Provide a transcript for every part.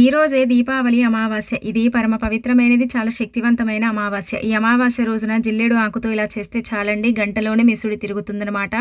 ఈ రోజే దీపావళి అమావాస్య. ఇది పరమ పవిత్రమైనది చాలా శక్తివంతమైన అమావాస్య. ఈ అమావాస్య రోజున జిల్లేడు ఆకుతో ఇలా చేస్తే చాలండి గంటలోనే మిసుడి తిరుగుతుందనమాట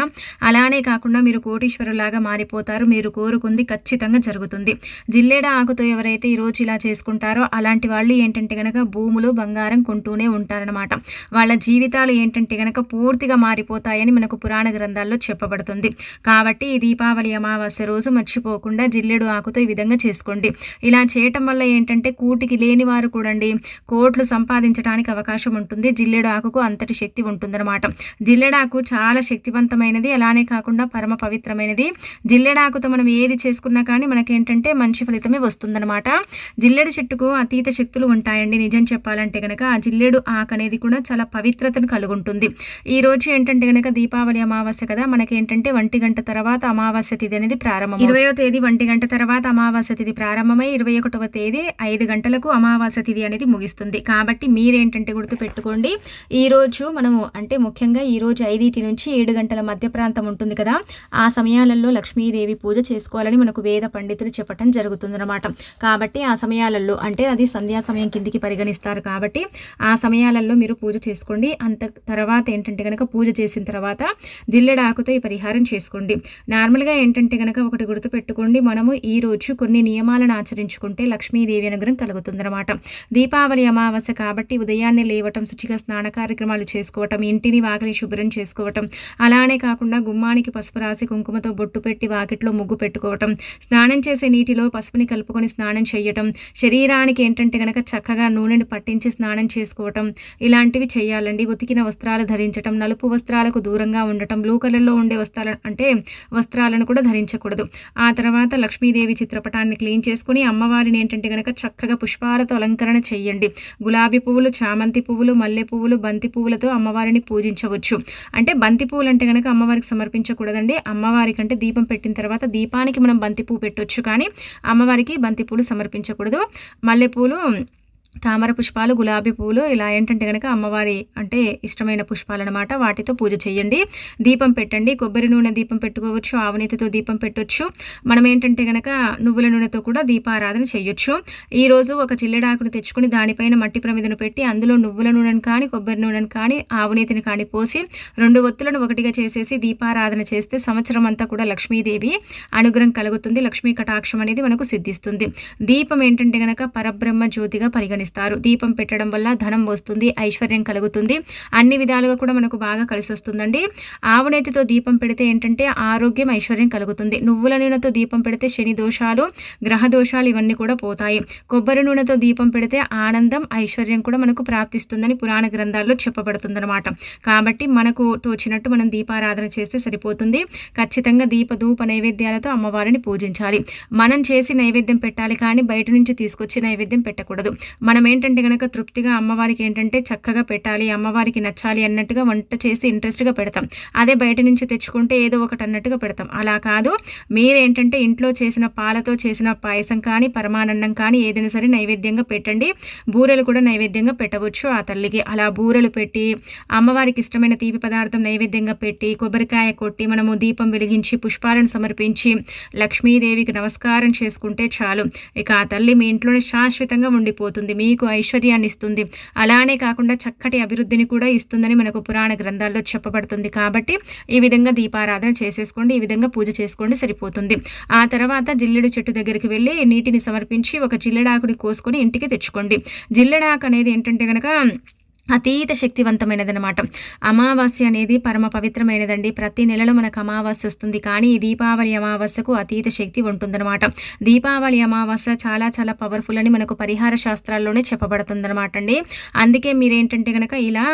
అలానే కాకుండా మీరు కోటీశ్వరులాగా మారిపోతారు మీరు కోరుకుంది ఖచ్చితంగా జరుగుతుంది. జిల్లేడు ఆకుతో ఎవరైతే ఈ రోజు ఇలా చేసుకుంటారో అలాంటి వాళ్ళు ఏంటంటే గనక భూములు బంగారం కొంటూనే ఉంటారనమాట వాళ్ళ జీవితాలు ఏంటంటే గనక పూర్తిగా మారిపోతాయని మనకు పురాణ గ్రంథాల్లో చెప్పబడుతుంది. కాబట్టి ఈ దీపావళి అమావాస్య రోజు మర్చిపోకుండా జిల్లేడు ఆకుతో ఈ విధంగా చేసుకోండి. ఇలా చేయటం వల్ల ఏంటంటే కూటికి లేని వారు కూడండి కోట్లు సంపాదించడానికి అవకాశం ఉంటుంది. జిల్లెడు ఆకుకు అంతటి శక్తి ఉంటుందన్నమాట. జిల్లెడాకు చాలా శక్తివంతమైనది. అలానే కాకుండా పరమ పవిత్రమైనది. జిల్లెడాకుతో మనం ఏది చేసుకున్నా కానీ మనకేంటంటే మంచి ఫలితమే వస్తుందన్నమాట. జిల్లెడు చెట్టుకు అతీత శక్తులు ఉంటాయండి. నిజం చెప్పాలంటే కనుక ఆ జిల్లెడు ఆకు అనేది కూడా చాలా పవిత్రతను కలుగుంటుంది. ఈ రోజు ఏంటంటే కనుక దీపావళి అమావాస్య కదా మనకేంటంటే ఒంటి గంట తర్వాత అమావాస్య తిథి అనేది ప్రారంభం ఇరవయో తేదీ ఒంటి గంట తర్వాత అమావాస్య తిథి ప్రారంభమై ఇరవై ఇరవై ఒకటవ తేదీ ఐదు గంటలకు అమావాస్య తిథి అనేది ముగిస్తుంది. కాబట్టి మీరేంటంటే గుర్తు పెట్టుకోండి ఈరోజు మనము అంటే ముఖ్యంగా ఈరోజు ఐదింటి నుంచి ఏడు గంటల మధ్య ప్రాంతం ఉంటుంది కదా ఆ సమయాలలో లక్ష్మీదేవి పూజ చేసుకోవాలని మనకు వేద పండితులు చెప్పటం జరుగుతుందన్నమాట. కాబట్టి ఆ సమయాలలో అంటే అది సంధ్యా సమయం కిందికి పరిగణిస్తారు కాబట్టి ఆ సమయాలలో మీరు పూజ చేసుకోండి. అంత తర్వాత ఏంటంటే కనుక పూజ చేసిన తర్వాత జిల్లెడాకుతో ఈ పరిహారం చేసుకోండి. నార్మల్గా ఏంటంటే కనుక ఒకటి గుర్తు పెట్టుకోండి మనము ఈరోజు కొన్ని నియమాలను ఆచరించి చేసుకుంటే లక్ష్మీదేవి అనుగ్రహం కలుగుతుందన్నమాట. దీపావళి అమావాస్య కాబట్టి ఉదయాన్నే లేవటం శుచిగా స్నాన కార్యక్రమాలు చేసుకోవటం ఇంటిని వాకిలి శుభ్రం చేసుకోవటం అలానే కాకుండా గుమ్మానికి పసుపు రాసి కుంకుమతో బొట్టు పెట్టి వాకిట్లో ముగ్గు పెట్టుకోవటం స్నానం చేసే నీటిలో పసుపుని కలుపుకొని స్నానం చేయటం శరీరానికి ఏంటంటే కనుక చక్కగా నూనెని పట్టించి స్నానం చేసుకోవటం ఇలాంటివి చేయాలండి. ఉతికిన వస్త్రాలు ధరించటం నలుపు వస్త్రాలకు దూరంగా ఉండటం బ్లూ కలర్లో ఉండే వస్త్రాలు అంటే వస్త్రాలను కూడా ధరించకూడదు. ఆ తర్వాత లక్ష్మీదేవి చిత్రపటాన్ని క్లీన్ చేసుకుని అమ్మ అమ్మవారిని ఏంటంటే కనుక చక్కగా పుష్పాలతో అలంకరణ చేయండి. గులాబీ పువ్వులు చామంతి పువ్వులు మల్లె పువ్వులు బంతి పువ్వులతో అమ్మవారిని పూజించవచ్చు. అంటే బంతి పువ్వులు అంటే కనుక అమ్మవారికి సమర్పించకూడదండి. అమ్మవారికి అంటే దీపం పెట్టిన తర్వాత దీపానికి మనం బంతి పువ్వు పెట్టవచ్చు కానీ అమ్మవారికి బంతి పూలు సమర్పించకూడదు. మల్లెపూలు తామర పుష్పాలు గులాబీ పువ్వులు ఇలా ఏంటంటే కనుక అమ్మవారి అంటే ఇష్టమైన పుష్పాలు అనమాట వాటితో పూజ చేయండి దీపం పెట్టండి. కొబ్బరి నూనె దీపం పెట్టుకోవచ్చు. ఆవునీతితో దీపం పెట్టవచ్చు మనం ఏంటంటే కనుక నువ్వుల నూనెతో కూడా దీపారాధన చేయొచ్చు ఈరోజు ఒక చిల్లెడాకును తెచ్చుకొని దానిపైన మట్టి ప్రమిదను పెట్టి అందులో నువ్వుల నూనెను కానీ కొబ్బరి నూనెను కానీ ఆవునీతిని కానీ పోసి రెండు ఒత్తులను ఒకటిగా చేసేసి దీపారాధన చేస్తే సంవత్సరం అంతా కూడా లక్ష్మీదేవి అనుగ్రహం కలుగుతుంది. లక్ష్మీ కటాక్షం అనేది మనకు సిద్ధిస్తుంది. దీపం ఏంటంటే కనుక పరబ్రహ్మ జ్యోతిగా పరిగణి గమనిస్తారు. దీపం పెట్టడం వల్ల ధనం వస్తుంది ఐశ్వర్యం కలుగుతుంది. అన్ని విధాలుగా కూడా మనకు బాగా కలిసి వస్తుందండి. ఆవునేతితో దీపం పెడితే ఏంటంటే ఆరోగ్యం ఐశ్వర్యం కలుగుతుంది. నువ్వుల నూనెతో దీపం పెడితే శని దోషాలు గ్రహ దోషాలు ఇవన్నీ కూడా పోతాయి. కొబ్బరి నూనెతో దీపం పెడితే ఆనందం ఐశ్వర్యం కూడా మనకు ప్రాప్తిస్తుందని పురాణ గ్రంథాల్లో చెప్పబడుతుందన్నమాట. కాబట్టి మనకు తోచినట్టు మనం దీపారాధన చేస్తే సరిపోతుంది. ఖచ్చితంగా దీప ధూప నైవేద్యాలతో అమ్మవారిని పూజించాలి. మనం చేసి నైవేద్యం పెట్టాలి కానీ బయట నుంచి తీసుకొచ్చి నైవేద్యం పెట్టకూడదు. మనం ఏంటంటే కనుక తృప్తిగా అమ్మవారికి ఏంటంటే చక్కగా పెట్టాలి అమ్మవారికి నచ్చాలి అన్నట్టుగా వంట చేసి ఇంట్రెస్ట్గా పెడతాం. అదే బయట నుంచి తెచ్చుకుంటే ఏదో ఒకటి అన్నట్టుగా పెడతాం. అలా కాదు. మీరేంటంటే ఇంట్లో చేసిన పాలతో చేసిన పాయసం కానీ పరమానందం కానీ ఏదైనా సరే నైవేద్యంగా పెట్టండి. బూరెలు కూడా నైవేద్యంగా పెట్టవచ్చు ఆ తల్లికి. అలా బూరెలు పెట్టి అమ్మవారికి ఇష్టమైన తీపి పదార్థం నైవేద్యంగా పెట్టి కొబ్బరికాయ కొట్టి మనము దీపం వెలిగించి పుష్పాలను సమర్పించి లక్ష్మీదేవికి నమస్కారం చేసుకుంటే చాలు. ఇక ఆ తల్లి మీ ఇంట్లోనే శాశ్వతంగా ఉండిపోతుంది. మీకు ఐశ్వర్యాన్ని ఇస్తుంది. అలానే కాకుండా చక్కటి అభివృద్ధిని కూడా ఇస్తుందని మనకు పురాణ గ్రంథాల్లో చెప్పబడుతుంది. కాబట్టి ఈ విధంగా దీపారాధన చేసేసుకోండి ఈ విధంగా పూజ చేసుకోండి సరిపోతుంది. ఆ తర్వాత జిల్లెడు చెట్టు దగ్గరికి వెళ్ళి నీటిని సమర్పించి ఒక జిల్లెడాకుని కోసుకొని ఇంటికి తెచ్చుకోండి. జిల్లెడాకు అనేది ఏంటంటే కనుక అతీత శక్తివంతమైనదనమాట అమావాస్య అనేది పరమ పవిత్రమైనదండి. ప్రతి నెలలో మనకు అమావాస్య వస్తుంది. కానీ ఈ దీపావళి అమావాస్యకు అతీత శక్తి ఉంటుందన్నమాట. దీపావళి అమావాస్య చాలా చాలా పవర్ఫుల్ అని మనకు పరిహార శాస్త్రాల్లోనే చెప్పబడుతుందన్నమాట అండి అందుకే మీరేంటంటే కనుక ఇలా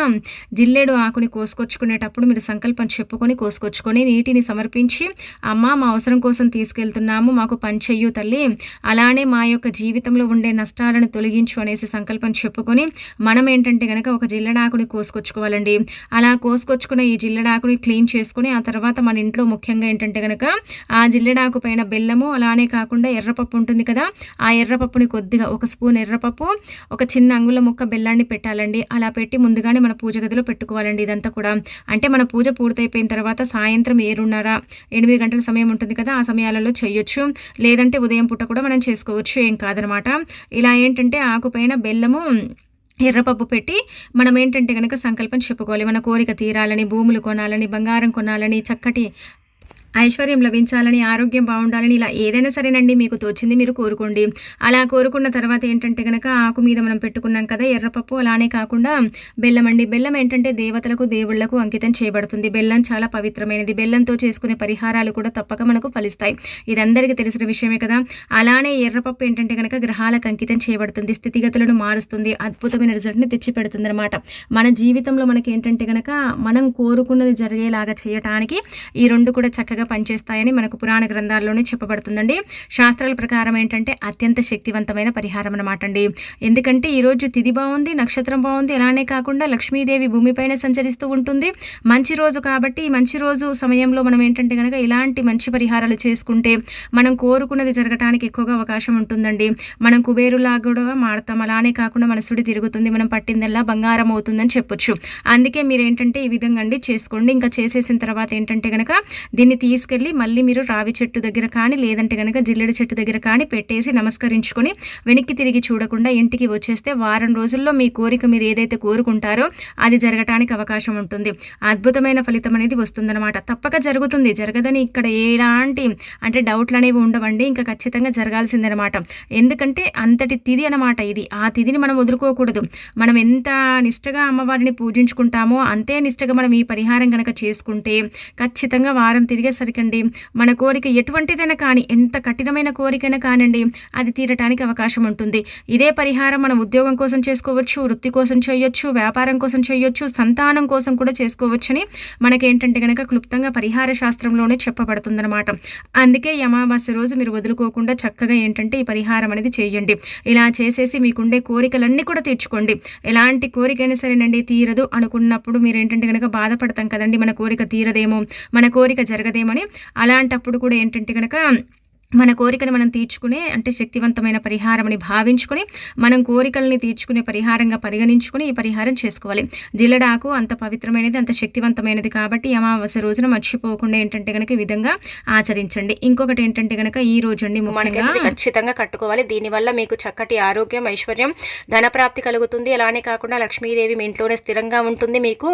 జిల్లెడు ఆకుని కోసుకొచ్చుకునేటప్పుడు మీరు సంకల్పం చెప్పుకొని కోసుకొచ్చుకొని నీటిని సమర్పించి అమ్మ మా అవసరం కోసం తీసుకెళ్తున్నాము మాకు పంచెయ్యు తల్లి. అలానే మా యొక్క జీవితంలో ఉండే నష్టాలను తొలగించు అనేసి సంకల్పం చెప్పుకొని మనం ఏంటంటే కనుక ఒక జిల్లడాకుని కోసుకొచ్చుకోవాలండి. అలా కోసుకొచ్చుకున్న ఈ జిల్లడాకుని క్లీన్ చేసుకుని ఆ తర్వాత మన ఇంట్లో ముఖ్యంగా ఏంటంటే కనుక ఆ జిల్లడాకు పైన బెల్లము అలానే కాకుండా ఎర్రపప్పు ఉంటుంది కదా ఆ ఎర్రపప్పుని కొద్దిగా ఒక స్పూన్ ఎర్రపప్పు ఒక చిన్న అంగుళ ముక్క బెల్లాన్ని పెట్టాలండి. అలా పెట్టి ముందుగానే మన పూజ గదిలో పెట్టుకోవాలండి ఇదంతా కూడా. అంటే మన పూజ పూర్తయిపోయిన తర్వాత సాయంత్రం ఏడున్నర ఎనిమిది గంటల సమయం ఉంటుంది కదా ఆ సమయాలలో చేయొచ్చు. లేదంటే ఉదయం పూట కూడా మనం చేసుకోవచ్చు ఏం కాదనమాట. ఇలా ఏంటంటే ఆకుపైన బెల్లము ఎర్రపప్పు పెట్టి మనం ఏంటంటే కనుక సంకల్పం చెప్పుకోవాలి. మన కోరిక తీరాలని భూములు కొనాలని బంగారం కొనాలని చక్కటి ఐశ్వర్యం లభించాలని ఆరోగ్యం బాగుండాలని ఇలా ఏదైనా సరేనండి మీకు తోచింది మీరు కోరుకోండి. అలా కోరుకున్న తర్వాత ఏంటంటే కనుక ఆకు మీద మనం పెట్టుకున్నాం కదా ఎర్రపప్పు అలానే కాకుండా బెల్లం అండి. బెల్లం ఏంటంటే దేవతలకు దేవుళ్ళకు అంకితం చేయబడుతుంది. బెల్లం చాలా పవిత్రమైనది. బెల్లంతో చేసుకునే పరిహారాలు కూడా తప్పక మనకు ఫలిస్తాయి. ఇది అందరికీ తెలిసిన విషయమే కదా. అలానే ఎర్రపప్పు ఏంటంటే కనుక గ్రహాలకు అంకితం చేయబడుతుంది. స్థితిగతులను మారుస్తుంది. అద్భుతమైన రిజల్ట్ని తెచ్చిపెడుతుంది అనమాట మన జీవితంలో మనకి ఏంటంటే కనుక మనం కోరుకున్నది జరిగేలాగా చేయటానికి ఈ రెండు కూడా చక్కగా చక్కగా పనిచేస్తాయని మనకు పురాణ గ్రంథాల్లోనే చెప్పబడుతుందండి. శాస్త్రాల ప్రకారం ఏంటంటే అత్యంత శక్తివంతమైన పరిహారం అనమాట అండి. ఎందుకంటే ఈరోజు తిది బాగుంది నక్షత్రం బాగుంది అలానే కాకుండా లక్ష్మీదేవి భూమిపైన సంచరిస్తూ ఉంటుంది. మంచి రోజు కాబట్టి మంచి రోజు సమయంలో మనం ఏంటంటే కనుక ఇలాంటి మంచి పరిహారాలు చేసుకుంటే మనం కోరుకున్నది జరగటానికి ఎక్కువగా అవకాశం ఉంటుందండి. మనం కుబేరులా కూడా మారుతాం అలానే కాకుండా మన సుడి తిరుగుతుంది మనం పట్టిందల్లా బంగారం అవుతుందని చెప్పొచ్చు. అందుకే మీరు ఏంటంటే ఈ విధంగా అండి చేసుకోండి. ఇంకా చేసేసిన తర్వాత ఏంటంటే కనుక దీన్ని తీసుకెళ్ళి మళ్ళీ మీరు రావి చెట్టు దగ్గర కానీ లేదంటే కనుక జిల్లెడు చెట్టు దగ్గర కానీ పెట్టేసి నమస్కరించుకొని వెనక్కి తిరిగి చూడకుండా ఇంటికి వచ్చేస్తే వారం రోజుల్లో మీ కోరిక మీరు ఏదైతే కోరుకుంటారో అది జరగటానికి అవకాశం ఉంటుంది. అద్భుతమైన ఫలితం అనేది వస్తుందన్నమాట. తప్పక జరుగుతుంది. జరగదని ఇక్కడ ఎలాంటి అంటే డౌట్లు అనేవి ఉండవండి. ఇంకా ఖచ్చితంగా జరగాల్సిందనమాట ఎందుకంటే అంతటి తిది అనమాట ఇది. ఆ తిదిని మనం వదులుకోకూడదు. మనం ఎంత నిష్టగా అమ్మవారిని పూజించుకుంటామో అంతే నిష్టగా మనం ఈ పరిహారం కనుక చేసుకుంటే ఖచ్చితంగా వారం తిరిగే సరికండి మన కోరిక ఎటువంటిదైనా కానీ ఎంత కఠినమైన కోరికైనా కానండి అది తీరటానికి అవకాశం ఉంటుంది. ఇదే పరిహారం మనం ఉద్యోగం కోసం చేసుకోవచ్చు వృత్తి కోసం చేయొచ్చు వ్యాపారం కోసం చేయొచ్చు సంతానం కోసం కూడా చేసుకోవచ్చని మనకేంటంటే కనుక క్లుప్తంగా పరిహార శాస్త్రంలోనే చెప్పబడుతుందన్నమాట. అందుకే ఈ అమావాస్య రోజు మీరు వదులుకోకుండా చక్కగా ఏంటంటే ఈ పరిహారం అనేది చేయండి. ఇలా చేసేసి మీకుండే కోరికలన్నీ కూడా తీర్చుకోండి. ఎలాంటి కోరికైనా సరేనండి తీరదు అనుకున్నప్పుడు మీరు ఏంటంటే కనుక బాధపడతాం కదండి మన కోరిక తీరదేమో మన కోరిక జరగదేమో అలాంటప్పుడు కూడా ఏంటంటే కనుక మన కోరికను మనం తీర్చుకునే అంటే శక్తివంతమైన పరిహారం అని భావించుకొని మనం కోరికల్ని తీర్చుకునే పరిహారంగా పరిగణించుకుని ఈ పరిహారం చేసుకోవాలి. జిల్లడాకు అంత పవిత్రమైనది అంత శక్తివంతమైనది కాబట్టి అమావాస్య రోజున మర్చిపోకుండా ఏంటంటే కనుక ఈ విధంగా ఆచరించండి. ఇంకొకటి ఏంటంటే కనుక ఈ రోజు అండి మనకి ఖచ్చితంగా కట్టుకోవాలి. దీనివల్ల మీకు చక్కటి ఆరోగ్యం ఐశ్వర్యం ధనప్రాప్తి కలుగుతుంది. అలానే కాకుండా లక్ష్మీదేవి మీ ఇంట్లోనే స్థిరంగా ఉంటుంది. మీకు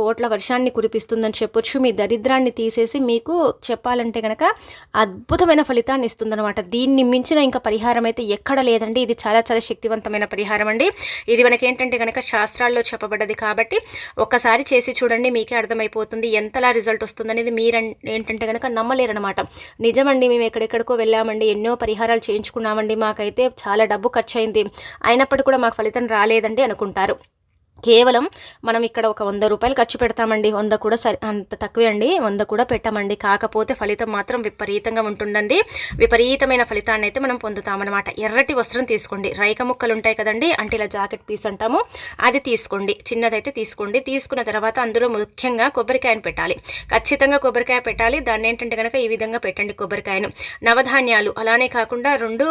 కోట్ల వర్షాన్ని కురిపిస్తుందని చెప్పొచ్చు. మీ దరిద్రాన్ని తీసేసి మీకు చెప్పాలంటే కనుక అద్భుతమైన ఫలితాలు ఫలితాన్ని ఇస్తుందనమాట దీన్ని మించిన ఇంకా పరిహారం అయితే ఎక్కడ లేదండి. ఇది చాలా చాలా శక్తివంతమైన పరిహారం అండి. ఇది మనకి ఏంటంటే కనుక శాస్త్రాల్లో చెప్పబడ్డది కాబట్టి ఒక్కసారి చేసి చూడండి మీకే అర్థమైపోతుంది ఎంతలా రిజల్ట్ వస్తుందనేది మీరు ఏంటంటే కనుక నమ్మలేరనమాట నిజమండి మేము ఎక్కడెక్కడికో వెళ్ళామండి ఎన్నో పరిహారాలు చేయించుకున్నామండి మాకైతే చాలా డబ్బు ఖర్చు అయింది అయినప్పటికీ కూడా మాకు ఫలితం రాలేదండి అనుకుంటారు. కేవలం మనం ఇక్కడ ఒక వంద రూపాయలు ఖర్చు పెడతామండి. వంద కూడా సరి అంత తక్కువే అండి. వంద కూడా పెట్టామండి. కాకపోతే ఫలితం మాత్రం విపరీతంగా ఉంటుందండి. విపరీతమైన ఫలితాన్ని అయితే మనం పొందుతామన్నమాట. ఎర్రటి వస్త్రం తీసుకోండి. రైక ముక్కలు ఉంటాయి కదండి. అంటే ఇలా జాకెట్ పీస్ అంటాము. అది తీసుకోండి. చిన్నదైతే తీసుకోండి. తీసుకున్న తర్వాత అందులో ముఖ్యంగా కొబ్బరికాయను పెట్టాలి. ఖచ్చితంగా కొబ్బరికాయ పెట్టాలి. దాన్ని ఏంటంటే కనుక ఈ విధంగా పెట్టండి కొబ్బరికాయను. నవధాన్యాలు. అలానే కాకుండా రెండు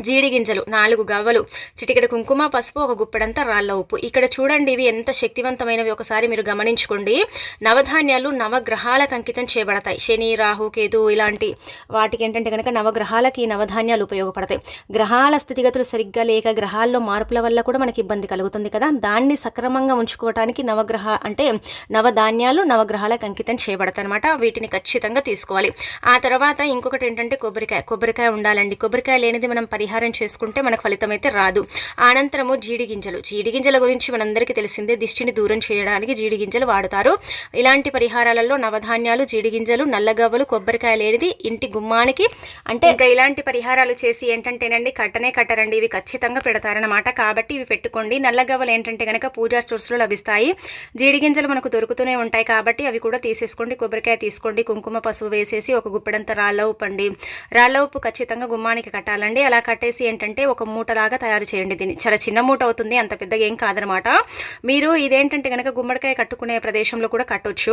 జీడి గింజలు నాలుగు గవ్వలు చిటికెడు కుంకుమ పసుపు ఒక గుప్పెడంతా రాళ్ళ ఉప్పు. ఇక్కడ చూడండి ఇవి ఎంత శక్తివంతమైనవి. ఒకసారి మీరు గమనించుకోండి. నవధాన్యాలు నవగ్రహాలకు అంకితం చేయబడతాయి. శని రాహు కేతు ఇలాంటి వాటికి ఏంటంటే కనుక నవగ్రహాలకి ఈ నవధాన్యాలు ఉపయోగపడతాయి. గ్రహాల స్థితిగతులు సరిగ్గా లేక గ్రహాల్లో మార్పుల వల్ల కూడా మనకి ఇబ్బంది కలుగుతుంది కదా. దాన్ని సక్రమంగా ఉంచుకోవటానికి నవగ్రహ అంటే నవధాన్యాలు నవగ్రహాలకు అంకితం చేయబడతాయి అనమాట వీటిని ఖచ్చితంగా తీసుకోవాలి. ఆ తర్వాత ఇంకొకటి ఏంటంటే కొబ్బరికాయ. కొబ్బరికాయ ఉండాలండి. కొబ్బరికాయ లేనిది మనం పరి పరిహారం చేసుకుంటే మనకు ఫలితం అయితే రాదు. అనంతరము జీడి గింజలు జీడి గింజల గురించి మనందరికీ తెలిసిందే దిష్టిని దూరం చేయడానికి జీడి గింజలు వాడతారు. ఇలాంటి పరిహారాలలో నవధాన్యాలు జీడి గింజలు నల్లగవ్వలు కొబ్బరికాయ లేనిది ఇంటి గుమ్మానికి అంటే ఇంకా ఇలాంటి పరిహారాలు చేసి ఏంటంటేనండి కట్టనే కట్టరండి. ఇవి ఖచ్చితంగా పెడతారనమాట కాబట్టి ఇవి పెట్టుకోండి. నల్లగవ్వలు ఏంటంటే కనుక పూజా స్టోర్స్లో లభిస్తాయి. జీడి గింజలు మనకు దొరుకుతూనే ఉంటాయి కాబట్టి అవి కూడా తీసేసుకోండి. కొబ్బరికాయ తీసుకోండి. కుంకుమ పసుపు వేసేసి ఒక గుప్పెడంత రాళ్ళ ఉప్పు అండి. రాళ్ళ ఉప్పు ఖచ్చితంగా గుమ్మానికి కట్టాలండి. అలా కట్టేసి ఏంటంటే ఒక మూటలాగా తయారు చేయండి దీన్ని. చాలా చిన్న మూట అవుతుంది అంత పెద్దగా ఏం కాదనమాట. మీరు ఇదేంటంటే కనుక గుమ్మడికాయ కట్టుకునే ప్రదేశంలో కూడా కట్టొచ్చు.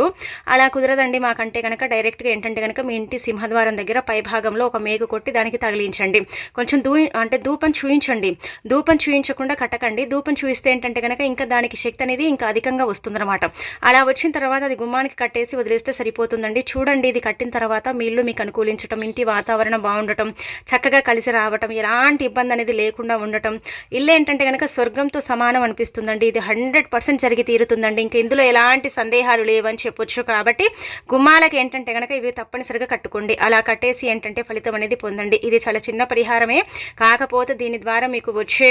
అలా కుదరదండి మాకంటే కనుక డైరెక్ట్గా ఏంటంటే కనుక మీ ఇంటి సింహద్వారం దగ్గర పై భాగంలో ఒక మేకు కొట్టి దానికి తగిలించండి. కొంచెం దూ అంటే ధూపం చూయించండి. ధూపం చూయించకుండా కట్టకండి. ధూపం చూయిస్తే ఏంటంటే కనుక ఇంకా దానికి శక్తి అనేది ఇంకా అధికంగా వస్తుందన్నమాట. అలా వచ్చిన తర్వాత అది గుమ్మానికి కట్టేసి వదిలేస్తే సరిపోతుందండి. చూడండి ఇది కట్టిన తర్వాత మీ ఇల్లు మీకు అనుకూలించటం ఇంటి వాతావరణం బాగుండటం చక్కగా కలిసి రావటం ఎలాంటి ఇబ్బంది అనేది లేకుండా ఉండటం. ఇల్లు ఏంటంటే కనుక స్వర్గంతో సమానం అనిపిస్తుందండి. ఇది హండ్రెడ్ పర్సెంట్ జరిగి తీరుతుందండి. ఇంకా ఇందులో ఎలాంటి సందేహాలు లేవని చెప్పొచ్చు కాబట్టి గుమ్మాలకి ఏంటంటే కనుక ఇవి తప్పనిసరిగా కట్టుకోండి. అలా కట్టేసి ఏంటంటే ఫలితం అనేది పొందండి. ఇది చాలా చిన్న పరిహారమే. కాకపోతే దీని ద్వారా మీకు వచ్చే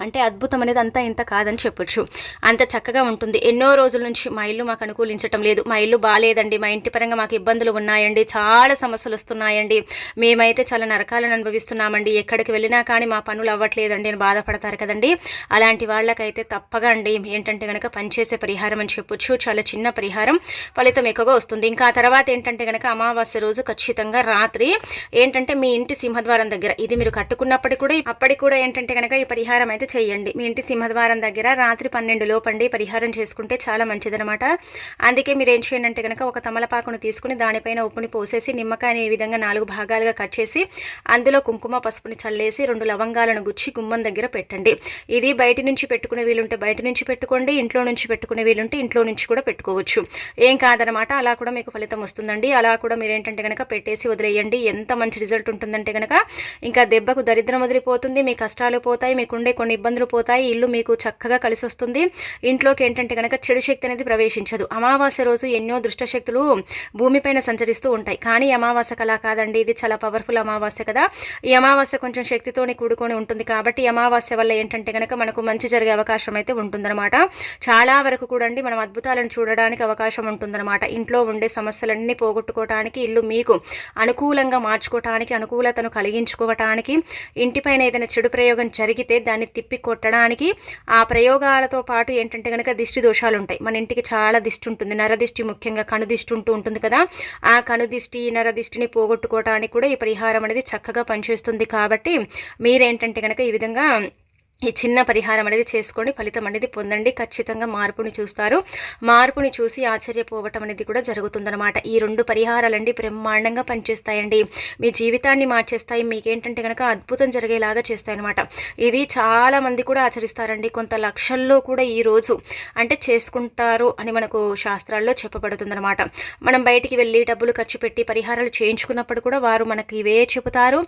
అంటే అద్భుతం అనేది అంతా ఇంత కాదని చెప్పొచ్చు. అంత చక్కగా ఉంటుంది. ఎన్నో రోజుల నుంచి మా ఇల్లు మాకు అనుకూలించటం లేదు. మా ఇల్లు బాగాలేదండి మా ఇంటి పరంగా మాకు ఇబ్బందులు ఉన్నాయండి. చాలా సమస్యలు వస్తున్నాయండి. మేమైతే చాలా నరకాలను అనుభవిస్తున్నామండి. ఎక్కడికి వెళ్ళినా కానీ మా పనులు అవ్వట్లేదండి. అని బాధపడతారు కదండి. అలాంటి వాళ్ళకైతే తప్పగా అండి. ఏంటంటే కనుక పనిచేసే పరిహారం అని చెప్పొచ్చు. చాలా చిన్న పరిహారం. ఫలితం ఎక్కువగా వస్తుంది. ఇంకా తర్వాత ఏంటంటే కనుక అమావాస్య రోజు ఖచ్చితంగా రాత్రి ఏంటంటే మీ ఇంటి సింహద్వారం దగ్గర. ఇది మీరు కట్టుకున్నప్పటికీ కూడా అప్పటికి కూడా ఏంటంటే కనుక ఈ పరిహారం అయితే చేయండి. మీ ఇంటి సింహద్వారం దగ్గర రాత్రి పన్నెండు లోపండి పరిహారం చేసుకుంటే చాలా మంచిదనమాట అందుకే మీరు ఏం చేయండి అంటే కనుక ఒక తమలపాకును తీసుకుని దానిపైన ఉప్పుని పోసేసి నిమ్మకాయని ఈ విధంగా నాలుగు భాగాలుగా కట్ చేసి అందులో కుంకుమ పసుపుని చల్లేసి రెండు లవంగాలను గుచ్చి గుమ్మం దగ్గర పెట్టండి. ఇది బయట నుంచి పెట్టుకునే వీలుంటే బయట నుంచి పెట్టుకోండి ఇంట్లో నుంచి పెట్టుకునే వీలుంటే ఇంట్లో నుంచి కూడా పెట్టుకోవచ్చు. ఏం కాదనమాట అలా కూడా మీకు ఫలితం వస్తుందండి. అలా కూడా మీరు ఏంటంటే కనుక పెట్టేసి వదిలేయండి. ఎంత మంచి రిజల్ట్ ఉంటుందంటే కనుక ఇంకా దెబ్బకు దరిద్రం వదిలిపోతుంది మీ కష్టాలు పోతాయి మీకుండే కొన్ని ఇబ్బందులు పోతాయి. ఇల్లు మీకు చక్కగా కలిసి వస్తుంది ఇంట్లోకి ఏంటంటే కనుక చెడు శక్తి అనేది ప్రవేశించదు. అమావాస్య రోజు ఎన్నో దుష్టశక్తులు భూమిపైన సంచరిస్తూ ఉంటాయి. కానీ అమావాస్య కళ కాదండి. ఇది చాలా పవర్ఫుల్ అమావాస్య కదా. ఈ అమావాస్య కొంచెం శక్తితోని కూడుకొని ఉంటుంది కాబట్టి అమావాస్య వల్ల ఏంటంటే కనుక మనకు మంచి జరిగే అవకాశం అయితే ఉంటుందన్నమాట. చాలా వరకు కూడా అండి మనం అద్భుతాలను చూడడానికి అవకాశం ఉంటుందన్నమాట. ఇంట్లో ఉండే సమస్యలన్నీ పోగొట్టుకోవటానికి ఇల్లు మీకు అనుకూలంగా మార్చుకోవటానికి అనుకూలతను కలిగించుకోవటానికి ఇంటిపైన ఏదైనా చెడు ప్రయోగం జరిగితే దాన్ని తిప్పి కొట్టడానికి ఆ ప్రయోగాలతో పాటు ఏంటంటే కనుక దిష్టి దోషాలు ఉంటాయి మన ఇంటికి చాలా దిష్టి ఉంటుంది. నరదిష్టి ముఖ్యంగా కనుదిష్టి ఉంటూ ఉంటుంది కదా. ఆ కనుదిష్టి నరదిష్టిని పోగొట్టుకోవడానికి కూడా ఈ పరిహారం అనేది చక్కగా పనిచేస్తుంది కాబట్టి మీరేంటంటే కనుక ఈ విధంగా ఈ చిన్న పరిహారం అనేది చేసుకోండి ఫలితం అనేది పొందండి ఖచ్చితంగా మార్పుని చూస్తారు. మార్పుని చూసి ఆశ్చర్యపోవటం అనేది కూడా జరుగుతుందనమాట ఈ రెండు పరిహారాలండి బ్రహ్మాండంగా పనిచేస్తాయండి. మీ జీవితాన్ని మార్చేస్తాయి మీకేంటంటే కనుక అద్భుతం జరిగేలాగా చేస్తాయన్నమాట. ఇవి చాలామంది కూడా ఆచరిస్తారండి. కొంత లక్షల్లో కూడా ఈ రోజు అంటే చేసుకుంటారు అని మనకు శాస్త్రాల్లో చెప్పబడుతుందనమాట మనం బయటికి వెళ్ళి డబ్బులు ఖర్చు పెట్టి పరిహారాలు చేయించుకున్నప్పుడు కూడా వారు మనకి ఇవే చెబుతారు.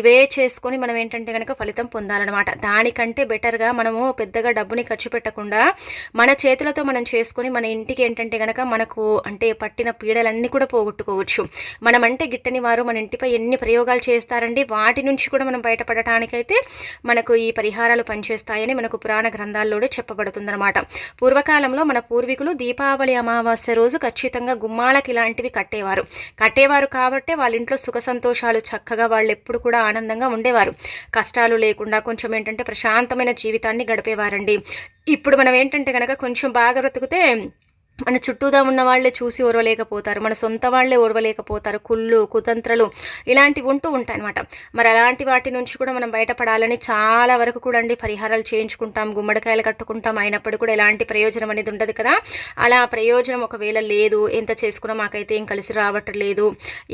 ఇవే చేసుకొని మనం ఏంటంటే కనుక ఫలితం పొందాలన్నమాట. దానికంటే కంటే బెటర్గా మనము పెద్దగా డబ్బుని ఖర్చు పెట్టకుండా మన చేతులతో మనం చేసుకొని మన ఇంటికి ఏంటంటే కనుక మనకు అంటే పట్టిన పీడలన్నీ కూడా పోగొట్టుకోవచ్చు. మనం అంటే గిట్టని వారు మన ఇంటిపై ఎన్ని ప్రయోగాలు చేస్తారండి వాటి నుంచి కూడా మనం బయటపడటానికైతే మనకు ఈ పరిహారాలు పనిచేస్తాయని మనకు పురాణ గ్రంథాల్లోనే చెప్పబడుతుందన్నమాట. పూర్వకాలంలో మన పూర్వీకులు దీపావళి అమావాస్య రోజు ఖచ్చితంగా గుమ్మాలకి ఇలాంటివి కట్టేవారు. కట్టేవారు కాబట్టే వాళ్ళ ఇంట్లో సుఖ సంతోషాలు చక్కగా వాళ్ళు ఎప్పుడు కూడా ఆనందంగా ఉండేవారు. కష్టాలు లేకుండా కొంచెం ఏంటంటే ప్రశాంత ప్రశాంతమైన జీవితాన్ని గడిపేవారండి. ఇప్పుడు మనం ఏంటంటే కనుక కొంచెం బాగా బ్రతికితే మన చుట్టూదా ఉన్న వాళ్ళే చూసి ఓర్వలేకపోతారు మన సొంత వాళ్ళే ఓర్వలేకపోతారు కుళ్ళు కుతంత్రలు ఇలాంటివి ఉంటూ ఉంటాయి అనమాట మరి అలాంటి వాటి నుంచి కూడా మనం బయటపడాలని చాలా వరకు కూడా అండి పరిహారాలు చేయించుకుంటాం గుమ్మడికాయలు కట్టుకుంటాం. అయినప్పుడు కూడా ఎలాంటి ప్రయోజనం అనేది ఉండదు కదా. అలా ప్రయోజనం ఒకవేళ లేదు ఎంత చేసుకున్నా మాకైతే ఏం కలిసి రావట్లేదు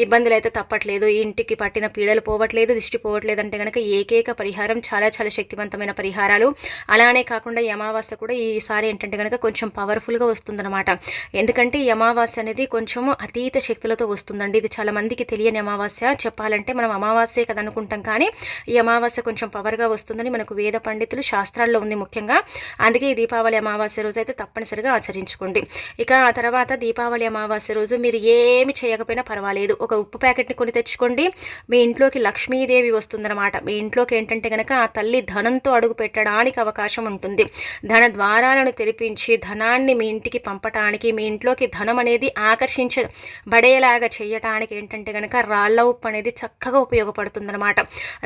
ఇబ్బందులు అయితే తప్పట్లేదు ఇంటికి పట్టిన పీడలు పోవట్లేదు దిష్టి పోవట్లేదు అంటే కనుక ఏకైక పరిహారం చాలా చాలా శక్తివంతమైన పరిహారాలు. అలానే కాకుండా ఈ అమావాస్య కూడా ఈసారి ఏంటంటే కనుక కొంచెం పవర్ఫుల్గా వస్తుందన్నమాట. ఎందుకంటే ఈ అమావాస్య అనేది కొంచెము అతీత శక్తులతో వస్తుందండి. ఇది చాలా మందికి తెలియని అమావాస్య. చెప్పాలంటే మనం అమావాస్యే కదా అనుకుంటాం. కానీ ఈ అమావాస్య కొంచెం పవర్గా వస్తుందని మనకు వేద పండితులు శాస్త్రాల్లో ఉంది ముఖ్యంగా. అందుకే ఈ దీపావళి అమావాస్య రోజు అయితే తప్పనిసరిగా ఆచరించుకోండి. ఇక ఆ తర్వాత దీపావళి అమావాస్య రోజు మీరు ఏమి చేయకపోయినా పర్వాలేదు. ఒక ఉప్పు ప్యాకెట్ని కొని తెచ్చుకోండి. మీ ఇంట్లోకి లక్ష్మీదేవి వస్తుందన్నమాట. మీ ఇంట్లోకి ఏంటంటే కనుక ఆ తల్లి ధనంతో అడుగు పెట్టడానికి అవకాశం ఉంటుంది. ధన ద్వారాలను తెరిపించి ధనాన్ని మీ ఇంటికి పంపటానికి చేయటానికి మీ ఇంట్లోకి ధనం అనేది ఆకర్షించబడేలాగా చేయటానికి ఏంటంటే కనుక రాళ్ళ ఉప్పు అనేది చక్కగా ఉపయోగపడుతుందన్నమాట.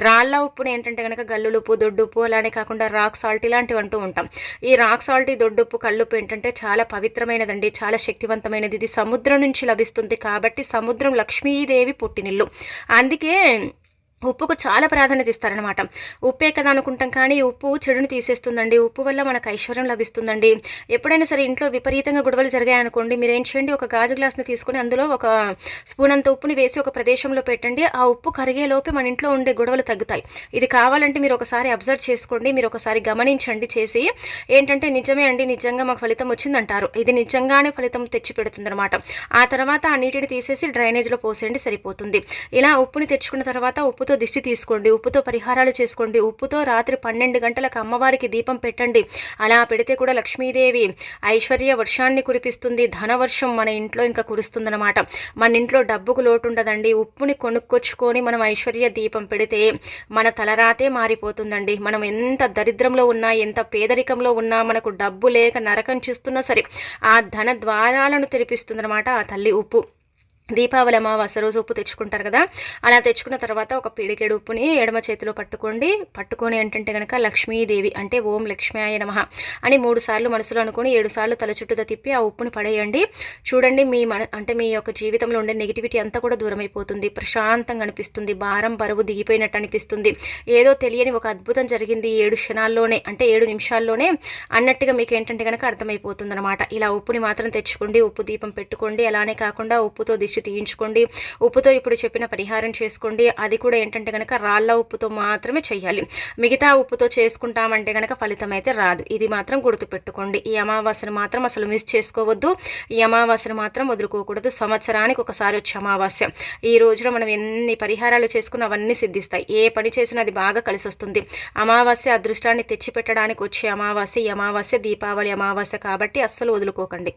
రాళ్ళ ఉప్పుని ఏంటంటే కనుక గల్లులుప్పు దొడ్డుప్పు అలానే కాకుండా రాక్ సాల్ట్ ఇలాంటివి అంటూ ఉంటాం. ఈ రాక్ సాల్ట్ దొడ్డుప్పు కళ్ళుప్పు ఏంటంటే చాలా పవిత్రమైనదండి చాలా శక్తివంతమైనది. ఇది సముద్రం నుంచి లభిస్తుంది కాబట్టి సముద్రం లక్ష్మీదేవి పుట్టినిల్లు. అందుకే ఉప్పుకు చాలా ప్రాధాన్యత ఇస్తారనమాట ఉప్పే కదా అనుకుంటాం కానీ ఉప్పు చెడుని తీసేస్తుందండి. ఉప్పు వల్ల మనకు ఐశ్వర్యం లభిస్తుందండి. ఎప్పుడైనా సరే ఇంట్లో విపరీతంగా గొడవలు జరిగాయనుకోండి మీరు ఏం చేయండి? ఒక గాజు గ్లాస్ని తీసుకొని అందులో ఒక స్పూన్ అంత ఉప్పుని వేసి ఒక ప్రదేశంలో పెట్టండి. ఆ ఉప్పు కరిగే లోపే మన ఇంట్లో ఉండే గొడవలు తగ్గుతాయి. ఇది కావాలంటే మీరు ఒకసారి అబ్జర్వ్ చేసుకోండి. మీరు ఒకసారి గమనించండి చేసి ఏంటంటే నిజమే అండి నిజంగా మాకు ఫలితం వచ్చిందంటారు. ఇది నిజంగానే ఫలితం తెచ్చి పెడుతుందనమాట ఆ తర్వాత ఆ నీటిని తీసేసి డ్రైనేజ్లో పోసేయండి సరిపోతుంది. ఇలా ఉప్పుని తెచ్చుకున్న తర్వాత ఉప్పుతో దిష్టి తీసుకోండి ఉప్పుతో పరిహారాలు చేసుకోండి ఉప్పుతో రాత్రి పన్నెండు గంటలకు అమ్మవారికి దీపం పెట్టండి. అలా పెడితే కూడా లక్ష్మీదేవి ఐశ్వర్య వర్షాన్ని కురిపిస్తుంది ధనవర్షం మన ఇంట్లో ఇంకా కురుస్తుందన్నమాట. మన ఇంట్లో డబ్బుకు లోటు ఉండదండి ఉప్పుని కొనుక్కొచ్చుకొని మనం ఐశ్వర్య దీపం పెడితే మన తలరాతే మారిపోతుందండి. మనం ఎంత దరిద్రంలో ఉన్నా ఎంత పేదరికంలో ఉన్నా మనకు డబ్బు లేక నరకం చూస్తున్నా సరే ఆ ధన ద్వారాలను తెరిపిస్తుందన్నమాట ఆ తల్లి ఉప్పు. దీపావళి అమావాస్య రోజు ఉప్పు తెచ్చుకుంటారు కదా అలా తెచ్చుకున్న తర్వాత ఒక పిడికెడు ఉప్పుని ఎడమ చేతిలో పట్టుకోండి. పట్టుకొని ఏంటంటే కనుక లక్ష్మీదేవి అంటే ఓం లక్ష్మీయ నమ అని మూడు సార్లు మనసులో అనుకుని ఏడు సార్లు తల చుట్టూతో తిప్పి ఆ ఉప్పుని పడేయండి. చూడండి మీ మన అంటే మీ యొక్క జీవితంలో ఉండే నెగిటివిటీ అంతా కూడా దూరం అయిపోతుంది. ప్రశాంతంగా అనిపిస్తుంది. భారం బరువు దిగిపోయినట్టు అనిపిస్తుంది. ఏదో తెలియని ఒక అద్భుతం జరిగింది ఏడు క్షణాల్లోనే అంటే ఏడు నిమిషాల్లోనే అన్నట్టుగా మీకు ఏంటంటే కనుక అర్థమైపోతుంది అనమాట ఇలా ఉప్పుని మాత్రం తెచ్చుకోండి. ఉప్పు దీపం పెట్టుకోండి. అలానే కాకుండా ఉప్పుతో దిశ దిష్టి తీయించుకోండి. ఉప్పుతో ఇప్పుడు చెప్పిన పరిహారం చేసుకోండి. అది కూడా ఏంటంటే కనుక రాళ్ళ ఉప్పుతో మాత్రమే చేయాలి. మిగతా ఉప్పుతో చేసుకుంటామంటే కనుక ఫలితం అయితే రాదు. ఇది మాత్రం గుర్తుపెట్టుకోండి. ఈ అమావాస్యను మాత్రం అసలు మిస్ చేసుకోవద్దు. ఈ అమావాస్యను మాత్రం వదులుకోకూడదు. సంవత్సరానికి ఒకసారి వచ్చే అమావాస్య. ఈ రోజున మనం ఎన్ని పరిహారాలు చేసుకున్న అవన్నీ సిద్ధిస్తాయి. ఏ పని చేసినా అది బాగా కలిసి వస్తుంది అమావాస్య అదృష్టాన్ని తెచ్చిపెట్టడానికి వచ్చే అమావాస్య ఈ అమావాస్య దీపావళి అమావాస్య కాబట్టి అస్సలు వదులుకోకండి.